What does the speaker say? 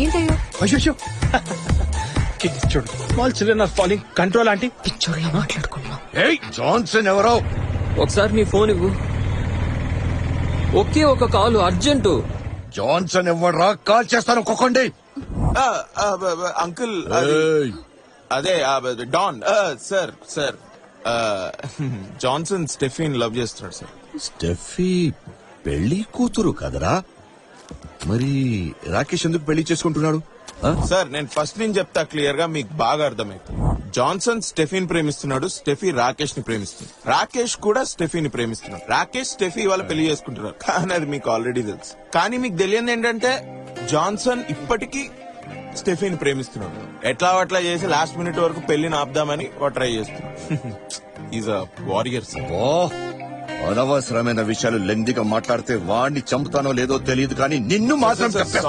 ఏంటయ్యో? అయ్యో చూడు. Small children are following control aunty. పిచ్చోళ్ళ మాట్లాడుకున్నాం ఏయ్ జాన్సన్ ఎవరో? ఒకసారి నీ ఫోన్ ఇవ్వు. ఒకే ఒక కాలు అర్జెంటు. జాన్సన్ ఎవడ్రా కాల్ చేస్తాను ఒక్కొక్కండి అంకుల్ అది- డాన్. ఆ, సార్ సార్. ఆ, జాన్సన్ స్టెఫిన్ లవ్ చేస్తున్నాడు సార్. స్టెఫీ పెళ్ళి కూతురు కదరా? మరి రాకేష్ ఎందుకు పెళ్ళి చేసుకుంటున్నాడు? సార్ నేను ఫస్ట్ నుంచి చెప్తా క్లియర్గా మీకు బాగా అర్థమైంది జాన్సన్ స్టెఫిన్ ప్రేమిస్తున్నాడు స్టెఫీ రాకేష్ని ప్రేమిస్తున్నాడు రాకేష్ కూడా స్టెఫీని ప్రేమిస్తున్నాడు. రాకేష్ స్టెఫీ వాళ్ళ పెళ్ళి చేసుకుంటున్నారు. కానీ అది మీకు ఆల్రెడీ తెలుసు. కానీ మీకు తెలియదు ఏంటంటే జాన్సన్ ఇప్పటికీ స్టెఫీని ప్రేమిస్తున్నాడు. ఎట్లా అట్లా చేసి లాస్ట్ మినిట్ వరకు పెళ్ళిని ఆపుదామని ట్రై చేస్తున్నాడు. ఈజ్ అ వారియర్ సార్ ఓ అనవసరమైన విషయాలు లెండిగా మాట్లాడితే వాణ్ణి చంపుతానో లేదో తెలియదు కానీ నిన్ను మాత్రం. సార్